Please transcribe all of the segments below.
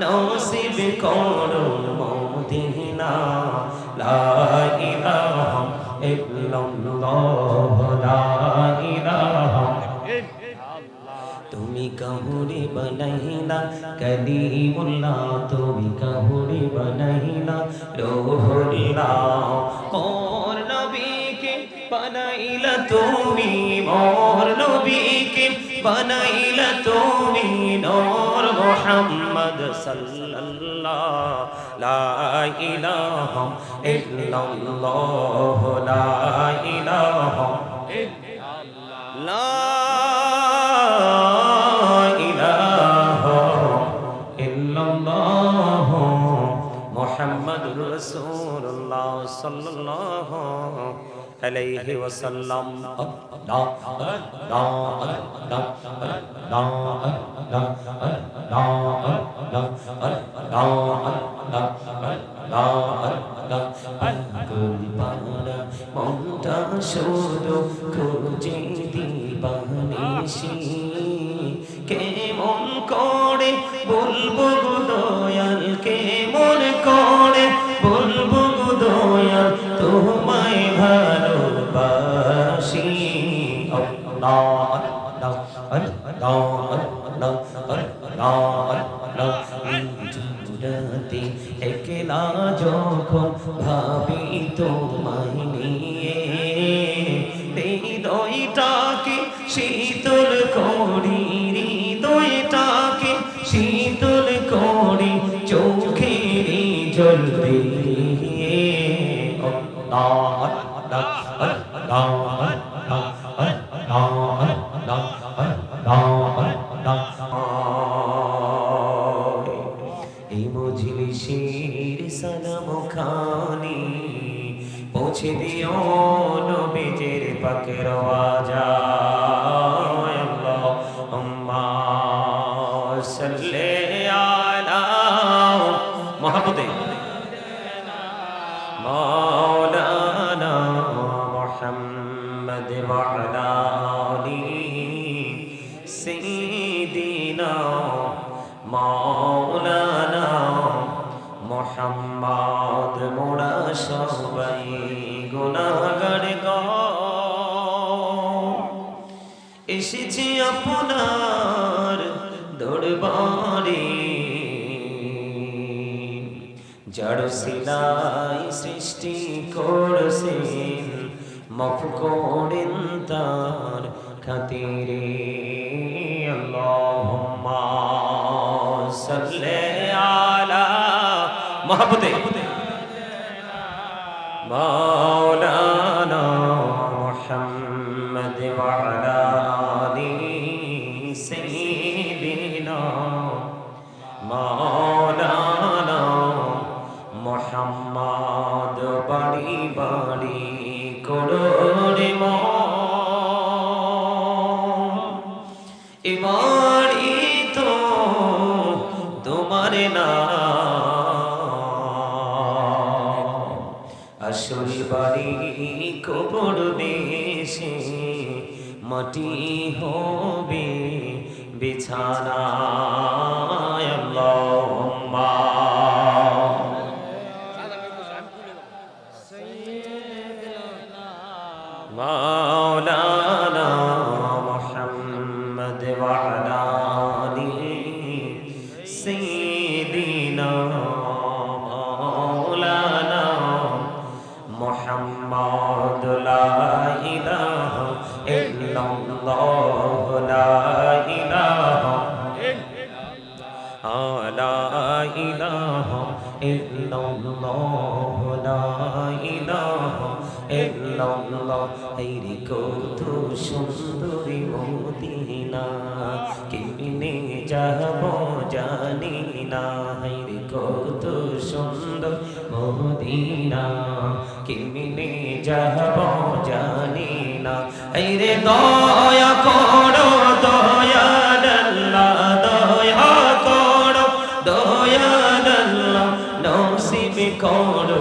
নসিব করো মদিনা, লা ইলাহা ইল্লাল্লাহ, লা ইলাহা। তুমি কাহুরি বনাইলা, কলিমুল্লাহ, তুমি কাহুরি বনাইলা রোহুল্লাহ মোর নবীকে বানাইলা তুমি, মোর নবীকে বানাইলা তুমি নূর মুহাম্মদ সাল্লাল্লাহ, লা ইলাহা ইল্লাল্লাহ, লা ইলাহা লা ইল্লাল্লাহ, মুহাম্মাদুর রাসূলুল্লাহ সাল্লাল্লাহু আলাইহি ওয়াসাল্লাম। আল্লাহ শুধু খুঁজে দিবানিসি কেমন করে বলব ভাবি তোমায় নিয়ে। দিও নবীজির পাকের আওয়াজায় এসেছি আপনার দরবারে। জড় সিলাই সৃষ্টি করছেন, মাফ করেন তার খাতিরে। আল্লাহুম্মা সাল্লি আলা মহব্বতে। মাটি হবে বিছানা আল্লাহুম্মা। illallah la ilaha illallah হেরি কত সুন্দরী মদিনা, কিনে যাব জানি না। হেরি কত সুন্দর মদিনা, কিনে যাব জানি না। হেরে দয়া কর করো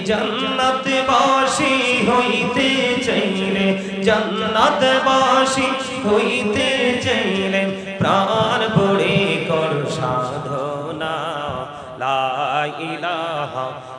জান্নাত বাসী হইতে চাইলে জান্নাত বাসী হইতে চাইলে প্রাণ পড়ে কর সাধনা লা ইলাহা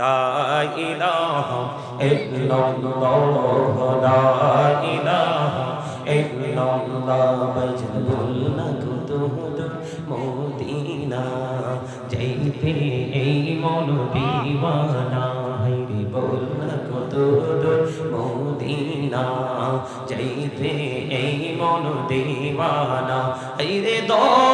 لا إله إلا الله لا إله إلا الله مجد النقد মদিনা যাইতে এই মন দিওয়ানা হইরে বল না কত মদিনা যাইতে এই মন দিওয়ানা হইরে দল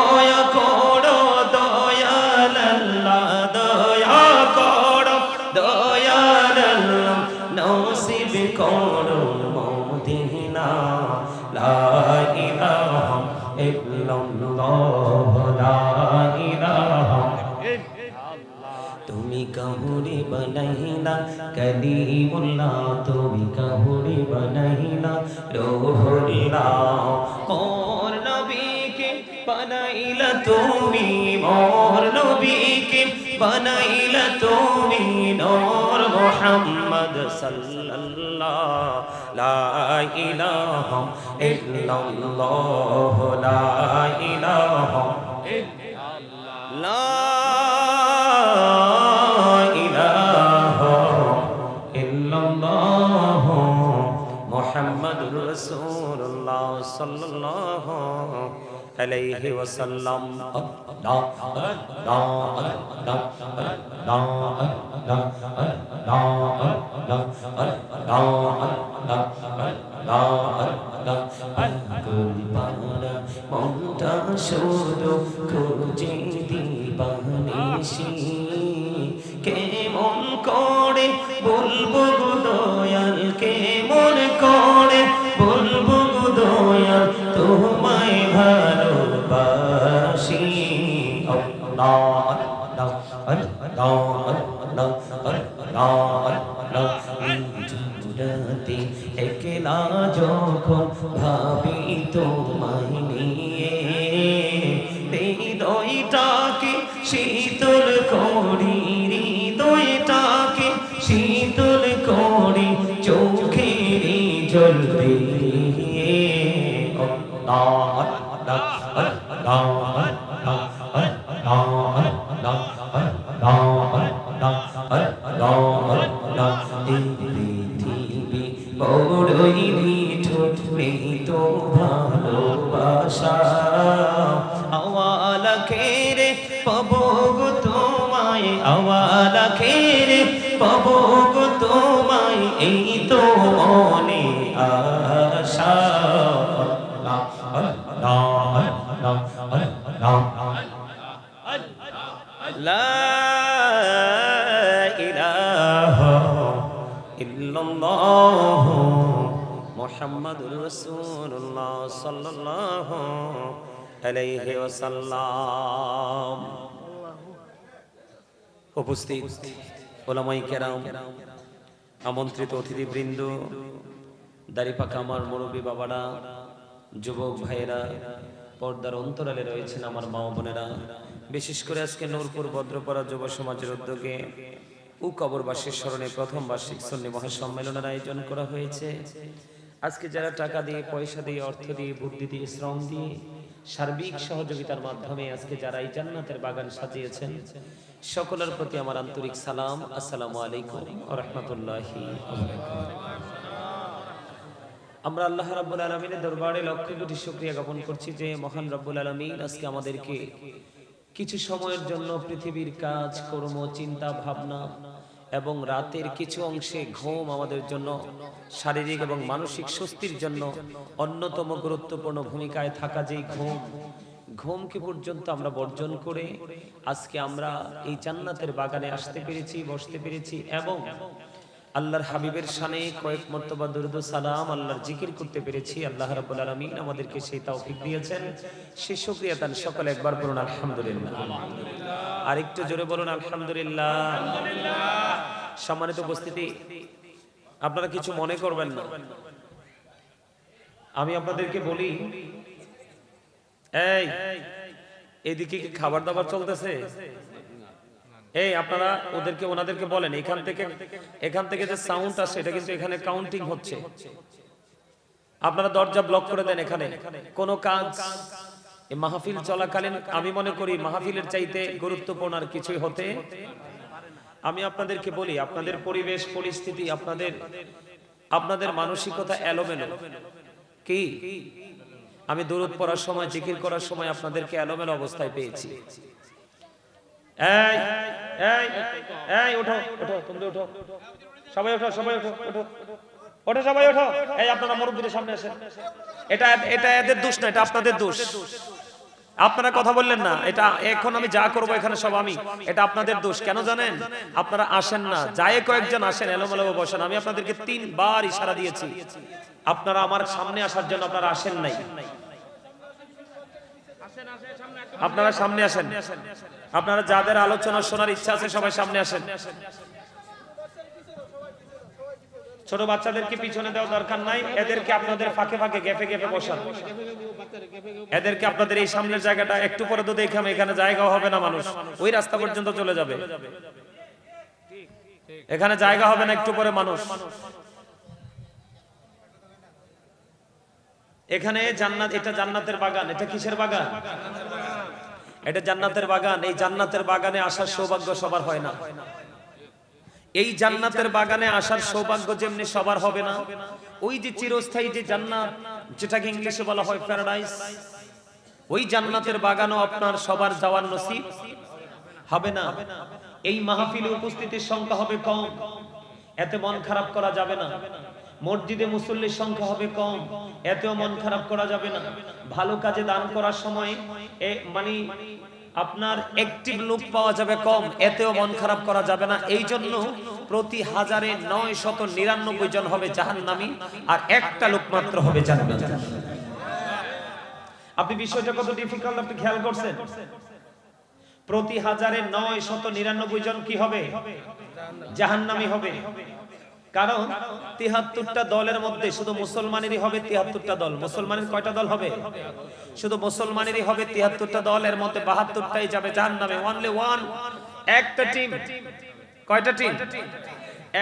বানাইলা তুমি মোর নবীকে, বানাইলা তুমি নূর মুহাম্মদ সাল্লাল্লাহ লা ইলাহা ইল্লাল্লাহ লা ইলাহা লা ইলাহা ইল্লাল্লাহ মুহাম্মাদুর রাসূলুল্লাহ সাল্লাল্লাহু আলাইহি ওয়াসাল্লাম আল্লাহ عليه وسلم মনটা শুধু খুঁজে দিবানি đầu ấn đo বড়ই নিঠুর তো ভালোবাসা আওয়ালা খেরে পাবো গো তোমায় আওয়ালা খেরে পাবো গো তোমায় এই তো মনে উপস্থিত ওলামাই কেরাম, আমন্ত্রিত অতিথিবৃন্দ দাড়িপাকা আমার মুরব্বী বাবারা, যুবক ভাইয়েরা, পর্দার অন্তরালে রয়েছেন আমার মা বোনেরা। বিশেষ করে আজকে নূরপুর, ভদ্রপাড়া যুব সমাজের উদ্যোগে ও কবরবাসীর স্মরণে প্রথম বার্ষিক সন্নি মহাসম্মেলনের আয়োজন করা হয়েছে। আজকে যারা টাকা দিয়ে, পয়সা দিয়ে, অর্থ দিয়ে, বুদ্ধি দিয়ে, শ্রম দিয়ে সার্বিক সহযোগিতার মাধ্যমে আজকে যারা এই জান্নাতের বাগান সাজিয়েছেন, সকলের প্রতি আমার আন্তরিক সালাম। আসসালামু আলাইকুম রহমতুল্লাহি আমরা আল্লাহ রাব্বুল আলমিনের দরবারে লক্ষ কোটি শুক্রিয়া জ্ঞাপন করছি যে মহান রব্বুল আলমিন আজকে আমাদেরকে কিছু সময়ের জন্য পৃথিবীর কাজ, কর্ম, চিন্তা, ভাবনা এবং রাতের কিছু অংশে ঘুম আমাদের জন্য শারীরিক এবং মানসিক স্বস্তির জন্য অন্যতম গুরুত্বপূর্ণ ভূমিকায় থাকা যেই ঘুম, ঘুমকে পর্যন্ত আমরা বর্জন করে আজকে আমরা এই জান্নাতের বাগানে আসতে পেরেছি, বসতে পেরেছি এবং আল্লাহর হাবিবের শানে কয়েক মর্তবা দুরুদ সালাম আল্লাহর জিকির করতে পেরেছি। আল্লাহ রাব্বুল আলামিন আমাদেরকে সেই তৌফিক দিয়েছেন। সেই শুকরিয়া তান সকলে একবার বলুন আলহামদুলিল্লাহ। আর একটু জোরে বলুন আলহামদুলিল্লাহ। সম্মানিত উপস্থিতি, আপনারা কিছু মনে করবেন না। আমি আপনাদেরকে বলি, এই, এদিকে কি খাবার দাবার চলতেছে? এই আপনারা ওদেরকে, ওনাদেরকে বলেন, এখান থেকে এখান থেকে যে সাউন্ড আসে এটা কিন্তু এখানে কাউন্টিং হচ্ছে। আপনারা দরজা ব্লক করে দেন এখানে। কোনো কাজ মাহফিল চলাকালীন, আমি মনে করি মাহফিলের চাইতে গুরুত্বপূর্ণ আর কিছুই হতে আমি আপনাদেরকে বলি, আপনাদের পরিবেশ, পরিস্থিতি, আপনাদের আপনাদের মানসিকতা এলোমেলো। কি? আমি দূরত পড়ার সময়, জিকির করার সময় আপনাদেরকে এলোমেলো অবস্থায় পেয়েছি। এই এই এই ওঠো ওঠো তুমি ওঠো সবাই ওঠো সবাই ওঠো ওঠো ওঠো, সবাই ওঠো এই, আপনারা মুরব্বীদের সামনে আসেন এটা এটা এদের দোষ না, এটা আপনাদের দোষ। আপনারা কথা বললেন না, এটা এখন আমি যা করব, এখানে সব আমি। এটা আপনাদের দোষ, কেন জানেন? আপনারা আসেন না যায় কয়েকজন আসেন এলোমেলো বসেন। আমি আপনাদেরকে তিনবার ইশারা দিয়েছি। আপনারা আমার সামনে আসার জন্য আপনারা আসেন নাই। আপনারা সামনে আসেন। আপনারা যাদের আলোচনা শোনার ইচ্ছা আছে, সবাই সামনে আসেন। ছোট বাচ্চাদেরকে পিছনে দেওয়া দরকার নাই। এদেরকে আপনাদের ফাঁকে ফাঁকে গেফে গেফে বসান। এদেরকে আপনাদের এই সামনের জায়গাটা একটু পরে তো দেখলাম এখানে জায়গা হবে না মানুষ। ওই রাস্তা পর্যন্ত চলে যাবে। এখানে জায়গা হবে না, একটু পরে মানুষ। এখানে জান্নাত, এটা জান্নাতের বাগান, এটা কিসের বাগান? এটা জান্নাতের বাগান, এই জান্নাতের বাগানে আসার সৌভাগ্য সবার হয় না। এই জান্নাতের বাগানে আসার সৌভাগ্য যেমনি সবার হবে না, ওই যে চিরস্থায়ী যে জান্নাত, যেটাকে ইংলিশে বলা হয় প্যারাডাইস ওই জান্নাতের বাগানও আপনার সবার যাওয়ার নসিব হবে না। এই মাহফিলে উপস্থিতির সংখ্যা হবে কম, এতে মন খারাপ করা যাবে না। মসজিদে মুসল্লির সংখ্যা হবে কম। এতেও মন খারাপ করা যাবে না। ভালো কাজে দান করার সময় মানে আপনার অ্যাক্টিভ লোক পাওয়া যাবে কম। এতেও মন খারাপ করা যাবে না। এই জন্য প্রতি হাজারে নয় শত নিরানব্বই জন হবে জাহান্নামী আর একটা লোক মাত্র হবে জান্নাত আপনি বিষয়টা কত ডিফিকাল্ট আপনি খেয়াল করছেন? প্রতি হাজারে নয় শত নিরানব্বই জন কি হবে? জাহান্নামী হবে। কারণ তিহাত্তরটা দলের মধ্যে শুধু মুসলমানেরই হবে তিহাত্তরটা দল। মুসলমানের কয়টা দল হবে? শুধু মুসলমানেরই হবে তিহাত্তরটা দল, এর মধ্যে বাহাত্তরটাই যাবে জাহান নামে ওয়ানলি ওয়ান একটা টিম কয়টা টিম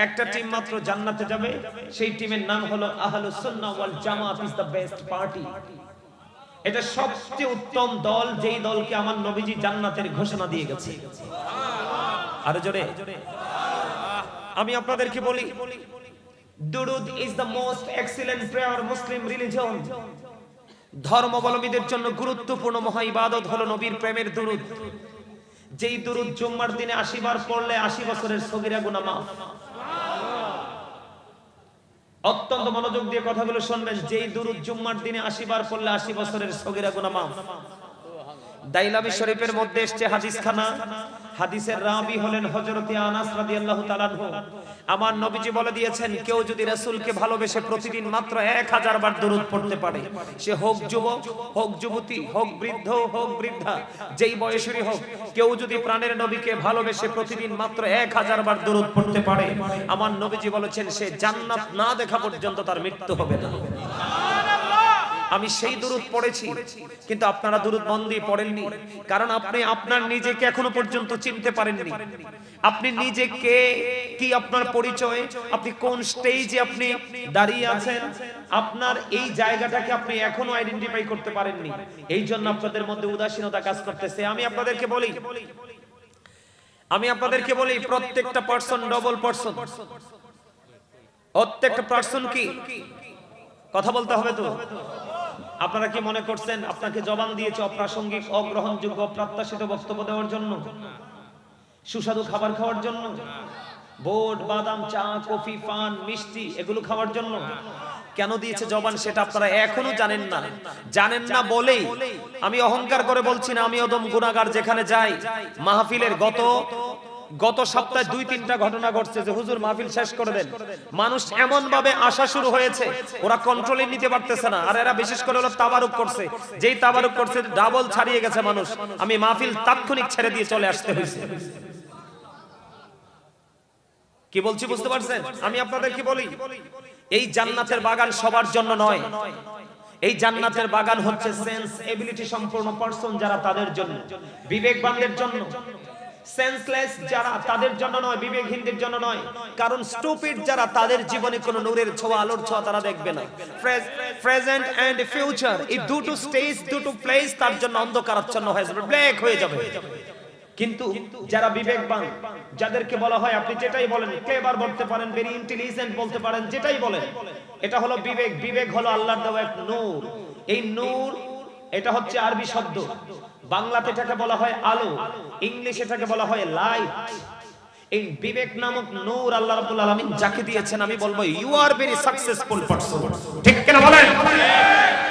একটা টিম মাত্র জান্নাতে যাবে। সেই টিমের নাম হলো আহলুস সুন্নাহ ওয়াল জামাত ইজ দ্য বেস্ট পার্টি এটা সবচেয়ে উত্তম দল, যেই দলকে আমার নবীজি জান্নাতের ঘোষণা দিয়ে গেছে। আরও জোরে। আমি আপনাদেরকে বলি, দুরুদ is the most excellent prayer Muslim religion ধর্মাবলম্বীদের জন্য গুরুত্বপূর্ণ মহা ইবাদত হলো নবীর প্রেমের দুরুদ। যেই দুরুদ জুম্মার দিনে আশি বার পড়লে আশি বছরের সগিরা গুনাহ মাফ। অত্যন্ত মনোযোগ দিয়ে কথাগুলো শুনবেন, যেই দুরুদ জুম্মার দিনে আশি বার পড়লে আশি বছরের সগিরা গুনাহ মাফ। দাইলামি শরীফের মধ্যে এসছে হাদিস খানা হাদিসের রাবি হলেন হযরতে আনাস রাদিয়াল্লাহু তাআলা আমার নবীজি বলে দিয়েছেন, কেউ যদি রাসূলকে ভালোবেসে প্রতিদিন মাত্র 1000 বার দরুদ পড়তে পারে, সে হোক যুবক, হোক যুবতী, হোক বৃদ্ধ, হোক বৃদ্ধা, যেই বয়সেরই হোক, কেউ যদি প্রাণের নবীকে ভালোবেসে প্রতিদিন মাত্র 1000 বার দরুদ পড়তে পারে, আমার নবীজি বলেছেন, সে জান্নাত না দেখা পর্যন্ত তার মৃত্যু হবে না। আমি সেই দুরুদ পড়েছি, কিন্তু আপনারা দুরুদ বন্ধ দিয়ে পড়েননি। কারণ আপনি আপনার নিজেকে এখনও পর্যন্ত চিনতে পারেননি। আপনি নিজেকে কি আপনার পরিচয়? আপনি কোন স্টেজে আপনি দাঁড়িয়ে আছেন? আপনার এই জায়গাটাকে আপনি এখনও আইডেন্টিফাই করতে পারেননি। এই জন্য আপনাদের মধ্যে উদাসীনতা কাজ করতেছে। আমি আপনাদেরকে বলি, আমি আপনাদেরকে বলি, প্রত্যেকটা পার্সন ডবল পার্সন প্রত্যেকটা পার্সন কি? কথা বলতে হবে তো? আপনারা কি মনে করছেন আপনাকে জবান দিয়েছে অপ্রাসঙ্গিক, অগ্রহণযোগ্য, অপ্রত্যাশিত বক্তব্য দেওয়ার জন্য? সুস্বাদু খাবার খাওয়ার জন্য? বোট, বাদাম, চা, কফি, পান, মিষ্টি, এগুলো খাওয়ার জন্য? কেন দিয়েছে জবান সেটা আপনারা এখনও জানেন না। জানেন না বলেই আমি অহংকার করে বলছি না, আমি অদম গুণাগার যেখানে যাই, মাহফিলের গত গত সপ্তাহে দুই, তিনটা ঘটনা ঘটছে যে হুজুর মাহফিল শেষ করে দেন। মানুষ এমন ভাবে আসা শুরু হয়েছে, ওরা কন্ট্রোলে নিতে পারতেছে না। আর এরা বিশেষ করে হলো তাবারুক করছে। যেই তাবারুক করছে ডাবল ছাড়িয়ে গেছে মানুষ। আমি মাহফিল তাৎক্ষণিক ছেড়ে দিয়ে চলে আসতে হয়েছে। কি বলছি বুঝতে পারছেন? আমি আপনাদের কি বলি, এই জান্নাতের বাগান সবার জন্য নয়। এই জান্নাতের বাগান হচ্ছে সেন্স এবিলিটি সম্পূর্ণ পারসন যারা তাদের জন্য, বিবেকবানদের জন্য। সেন্সলেস যারা তাদের জন্য নয়, বিবেকহীনদের জন্য নয়। কারণ স্টুপিড যারা তাদের জীবনে কোনো নূরের ছোঁয়া, আলোর ছোঁয়া তারা দেখবে না। প্রেজেন্ট এন্ড ফিউচার এই দুটো স্টেজ দুটো প্লেস তার জন্য অন্ধকারাচ্ছন্ন হয়ে যাবে ব্ল্যাক হয়ে যাবে। কিন্তু যারা বিবেকবান, যাদেরকে বলা হয়, আপনি যেটাই বলেন ক্লেভার বলতে পারেন ভেরি ইন্টেলিজেন্ট বলতে পারেন, যেটাই বলেন, এটা হলো বিবেক। বিবেক হলো আল্লাহর দেওয়া এক নূর। এই নূর, এটা হচ্ছে আরবি শব্দ। বাংলাতে এটাকে বলা হয় আলো, ইংলিশ এটাকে বলা হয় লাইট। এই বিবেক নামক নূর আল্লাহ রাব্বুল আলামিন যাকে দিয়েছেন, আমি বলব you are very successful person ঠিক কিনা বলেন?